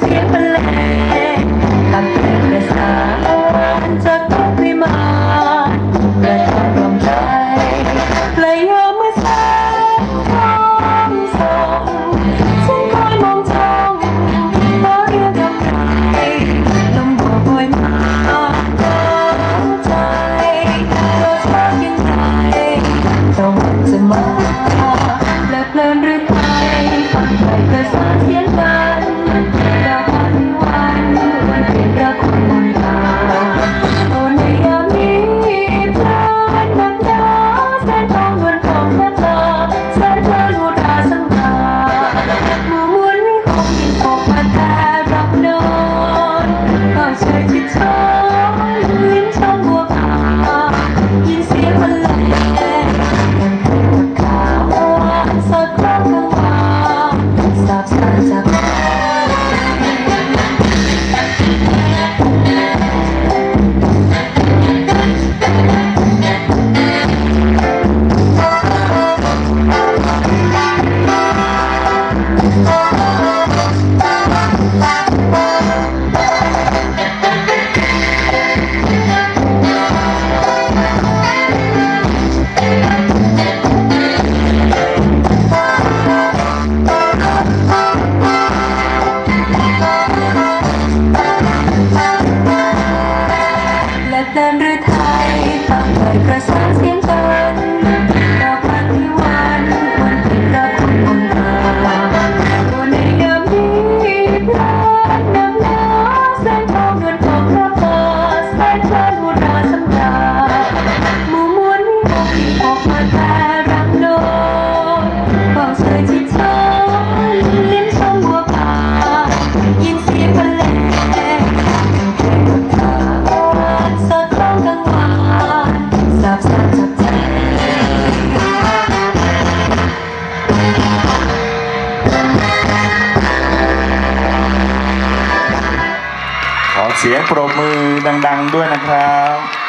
siempre Yes. และเดินเรือไทยฟังเอ่ยประสานสี ออกมาแต่รักโลกบอกเธอที่เธอลิ้นชมบัวป่ายินเสียงบรรเลงสดร้องกังวานสับสันจับใจขอเสียงปรบมือดัง ๆ ด้วยนะครับ